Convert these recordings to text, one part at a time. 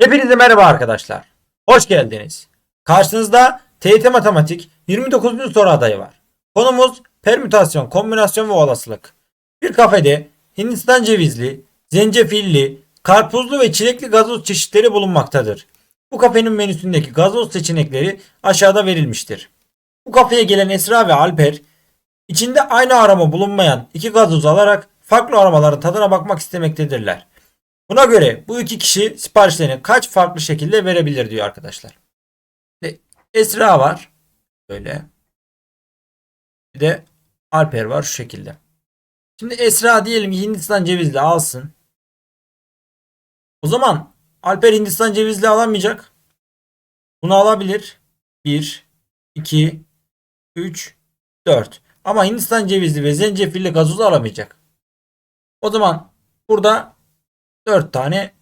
Hepinize merhaba arkadaşlar. Hoş geldiniz. Karşınızda TYT Matematik 29. soru adayı var. Konumuz permütasyon, kombinasyon ve olasılık. Bir kafede Hindistan cevizli, zencefilli, karpuzlu ve çilekli gazoz çeşitleri bulunmaktadır. Bu kafenin menüsündeki gazoz seçenekleri aşağıda verilmiştir. Bu kafeye gelen Esra ve Alper içinde aynı aroma bulunmayan iki gazoz alarak farklı aromaların tadına bakmak istemektedirler. Buna göre bu iki kişi siparişlerini kaç farklı şekilde verebilir diyor arkadaşlar. Esra var. Böyle. Bir de Alper var şu şekilde. Şimdi Esra diyelim Hindistan cevizli alsın. O zaman Alper Hindistan cevizli alamayacak. Bunu alabilir. 1, 2, 3, 4. Ama Hindistan cevizli ve zencefilli gazozu alamayacak. O zaman burada 4 tane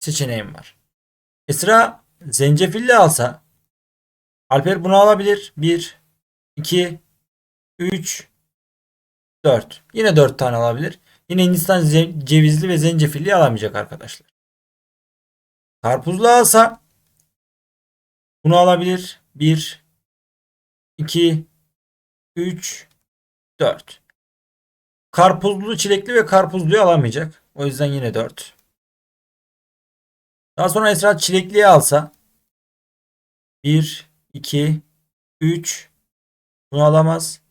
seçeneğim var. Esra zencefilli alsa Alper bunu alabilir. 1, 2, 3, 4. Yine 4 tane alabilir. Yine Hindistan cevizli ve zencefilli alamayacak arkadaşlar. Karpuzlu alsa bunu alabilir. 1, 2, 3, 4. Karpuzlu, çilekli ve karpuzluyu alamayacak. O yüzden yine 4. Daha sonra Esra çilekliyi alsa 1, 2, 3 bunu alamaz.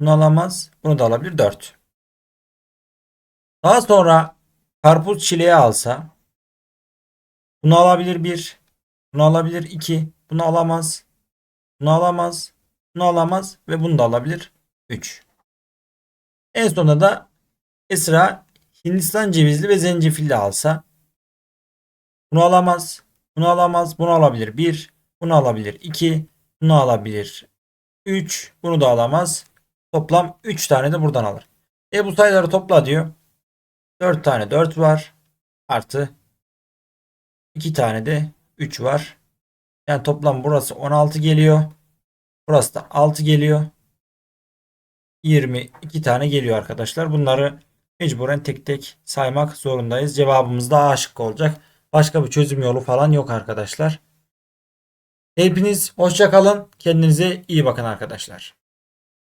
Bunu alamaz. Bunu da alabilir 4. Daha sonra karpuz çileği alsa bunu alabilir 1. Bunu alabilir 2. Bunu alamaz. Bunu alamaz. Bunu alamaz ve bunu da alabilir 3. En sonunda da Esra Hindistan cevizli ve zencefilli alsa bunu alamaz. Bunu alamaz. Bunu alabilir 1. Bunu alabilir 2. Bunu alabilir 3. Bunu da alamaz. Toplam 3 tane de buradan alır. E bu sayıları topla diyor. 4 tane 4 var. Artı 2 tane de 3 var. Yani toplam burası 16 geliyor. Burası da 6 geliyor. 22 tane geliyor arkadaşlar. Bunları mecburen tek tek saymak zorundayız. Cevabımız da A şıkkı olacak. Başka bir çözüm yolu falan yok arkadaşlar. Hepiniz hoşça kalın. Kendinize iyi bakın arkadaşlar.